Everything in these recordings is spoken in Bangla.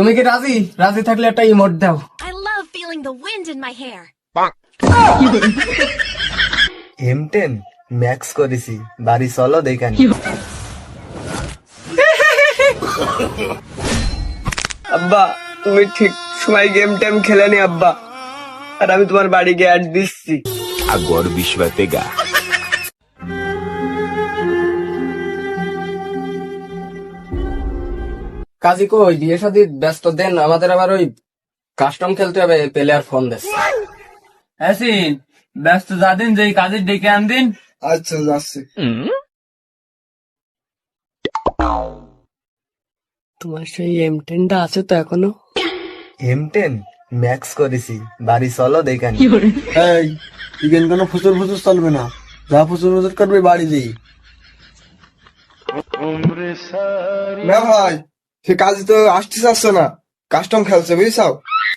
তুমি কি রাজি? রাজি থাকলে একটা ইমোট দাও। I love feeling the wind in my hair. M ten max করেছি। বাড়ি চলো দেখানি। আব্বা তুমি ঠিক সময় গেম টেম খেলে নি আব্বা। আর আমি তোমার বাড়ি গিয়ে অ্যাড দিচ্ছি। Agora o bicho vai pegar. কাজী কই বিয়ে শাদি ব্যস্ত দেন আমাদের আবার ওই কাস্টম খেলতে হবে প্লেয়ার ফোন দেশ হ্যাসিন ব্যস্ত যা দিন যেই কাজের ডেকে আনদিন। আচ্ছা যাচ্ছি। তোমার সেই এম টেনটা আছে তো এখনও? এম টেন ম্যাক্স করেছি বাড়ি চলো দেখানি এই ইগেন কোনো ফুচুর ফুচুর চলবে না। যা ফুচুর ফুচুর করবে বাড়ি যেই। না ভাই সে কাজ তো আসতে চাচ্ছে না। কাস্টম খেলছে বুঝছাও?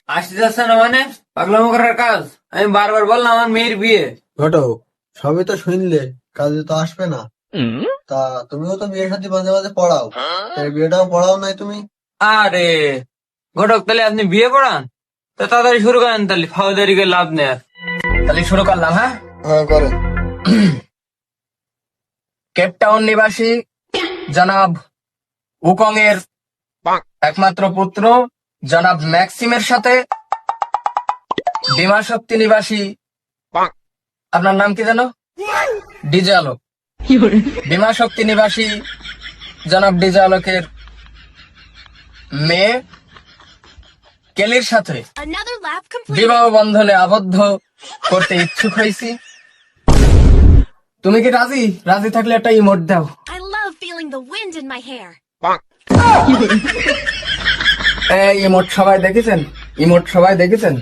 আসতে যাচ্ছে না মানে? পাগলামো করার কাজ? আমি বারবার বললাম আমার মেয়ের বিয়ে। ঘটো সবই তো শুনলে কাজে তো আসবে না। তা তুমিও তো বিয়ে সাথে মাঝে মাঝে পড়াও। তাই বিয়েটাও পড়াও নাই তুমি? আরে ঘটক তাহলে আপনি বিয়ে পড়ান? তো তাড়াতাড়ি শুরু করেন তাহলে ফাউদারিকে লাভ নেই আর। তাহলে শুরু করলাম হ্যাঁ? হ্যাঁ করে। কেপটাউন নিবাসী জনাব উকং এর একমাত্র পুত্র জনাব ম্যাক্সিমের সাথে বিমা শক্তি নিবাসী আপনার নাম কি জানো? ডিজে আলোক। বিমা শক্তি নিবাসী জনাব ডিজে আলোকের মেয়ে কেলির সাথে. বিবাহ বন্ধনে আবদ্ধ করতে ইচ্ছুক হয়েছি। তুমি কি রাজি? রাজি থাকলে একটা ইমোট দাও। I love feeling the wind in my hair. এই ইমোট সবাই দেখেছেন? ইমোট সবাই দেখেছেন?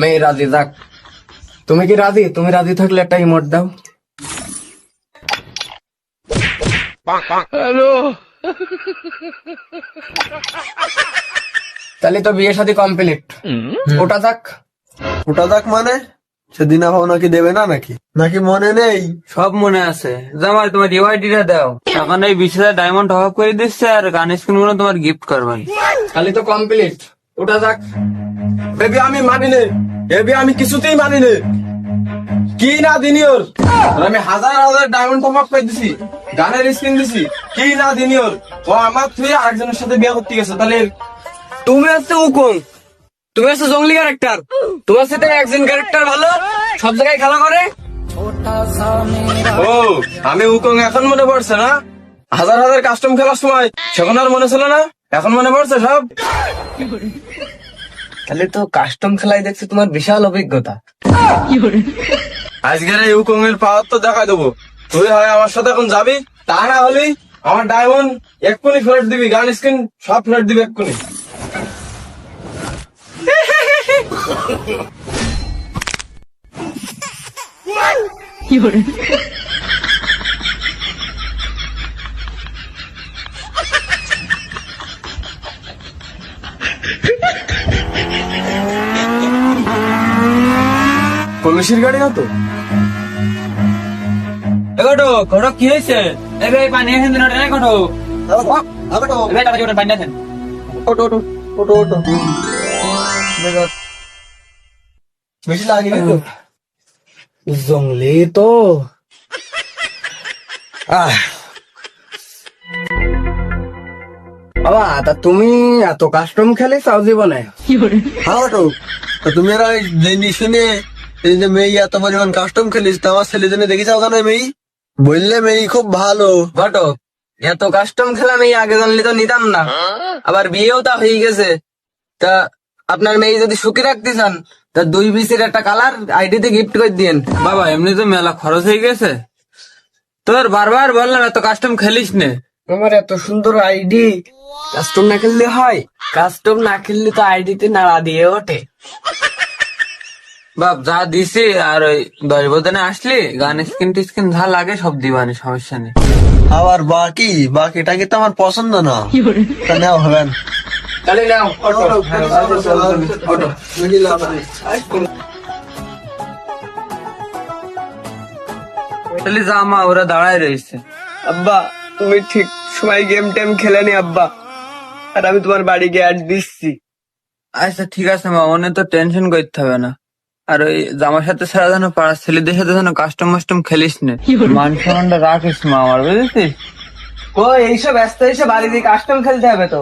মেয়ে রাজি যাক। তুমি কি রাজি? তুমি রাজি থাকলে একটা ইমোট দাও। তাহলে তো বিয়ে শাদী কমপ্লিট। ওটা যাক। ওটা দেখ মানে? সেদিন ভাব নাকি দেবে না নাকি? নাকি মনে নেই? সব মনে আছে। জামাই তোমার ইউআইডিটা দাও। এখন এই বিশ হাজার ডায়মন্ড অফ করে দিচ্ছে আর গান স্ক্রিনগুলো তোমার গিফট করবেন তাহলে তো কমপ্লিট ওটা যাক। বেবি আমি মানি নে। বেবি আমি কিছুতেই মানি নে। কি না দিনি ওর? আর আমি হাজার হাজার ডায়মন্ড টপ আপ করে দিছি। গানের স্ক্রিন দিছি। কি না দিনি ওর? ও আমার তুই আরেকজনের সাথে বিয়ে করতে গেছে তাহলে তুমি হচ্ছে উকুং তুমি হচ্ছে জঙ্গলি ক্যারেক্টার তোমার সাথে একজন ক্যারেক্টার ভালো সব জায়গায় খেলা করে। ও আমি উকং এখন মনে পড়ছে না? হাজার হাজার কাস্টম খেলার সময় সেখন আর মনে ছিল না? এখন মনে পড়ছে সব? তাহলে তো কাস্টম খেলায় দেখছি তোমার বিশাল অভিজ্ঞতা। আজকের এই উকং এর পাওয়ার তো দেখা দেবো। তুই হয় আমার সাথে এখন যাবি তা না হলে আমার ডায়মন্ড এক্ষুনি ফেরত দিবি গান স্ক্রিন সব ফেরত দিবি এক্ষুনি। পুলিশের গাড়ি না তো? এ ঘটক কি হয়েছে? এ ভাই পানি এখান দিন না ঘটক? এ ভাই তাড়াতাড়ি ওটা পানি আছেন ওটো ওটো ওটো ওটো। বেশি লাগেনি তো জঙ্গলি তো আহ। বাবা তা তুমি এত কাস্টম খেলে চাও জীবনে? হ্যাঁ ওটো তা। তুমি আর জেনে শুনে এই যে মেয়ে এত পরিমাণ কাস্টম খেলিস তা আমার ছেলে জন্য দেখেছ ওখানে মেয়ে? বললে মেয়ে খুব ভালো। ঘটক এত কাস্টম খেলা আমি আগে জানলে তো নিতাম না। আবার বিয়েও তা হয়ে গেছে। তা আপনার মেয়ে যদি সুখী রাখতে চান তা দুই পিসের একটা কালার আইডিতে গিফট করে দিন বাবা এমনি তো মেলা খরচ হয়ে গেছে। তোর বারবার বললাম এত কাস্টম খেলিস নে। আমার এত সুন্দর আইডি। কাস্টম না খেললে হয়? কাস্টম না খেললে তো আইডিতে নাড়া দিয়ে ওঠে। বাপ যা দিছি আর ওই দশ বদনে আসলি গান স্ক্রিন টিস্কিন যা লাগে সব দিবানি সমস্যা নেই। আবার বাকি? বাকিটা কি তো আমার পছন্দ না? তা নেওয়া হবে না। তাহলে নাও তাহলে যা মা ওরা দাঁড়ায় রয়েছে। আব্বা তুমি ঠিক সময় গেম টেম খেলে নি আব্বা। আর আমি তোমার বাড়ি গিয়ে অ্যাড দিচ্ছি। আচ্ছা ঠিক আছে মা মনে তো টেনশন করতে হবে না। আর ওই জামার সাথে ছাড়া যেন পাড়ার ছেলেদের সাথে যেন কাস্টম মাস্টম খেলিস না। মান সম্মানটা রাখিস মা আমার বুঝেছিস? ও এইসব ব্যস্ত এসে বাড়ি দিয়ে কাস্টম খেলতে হবে তো।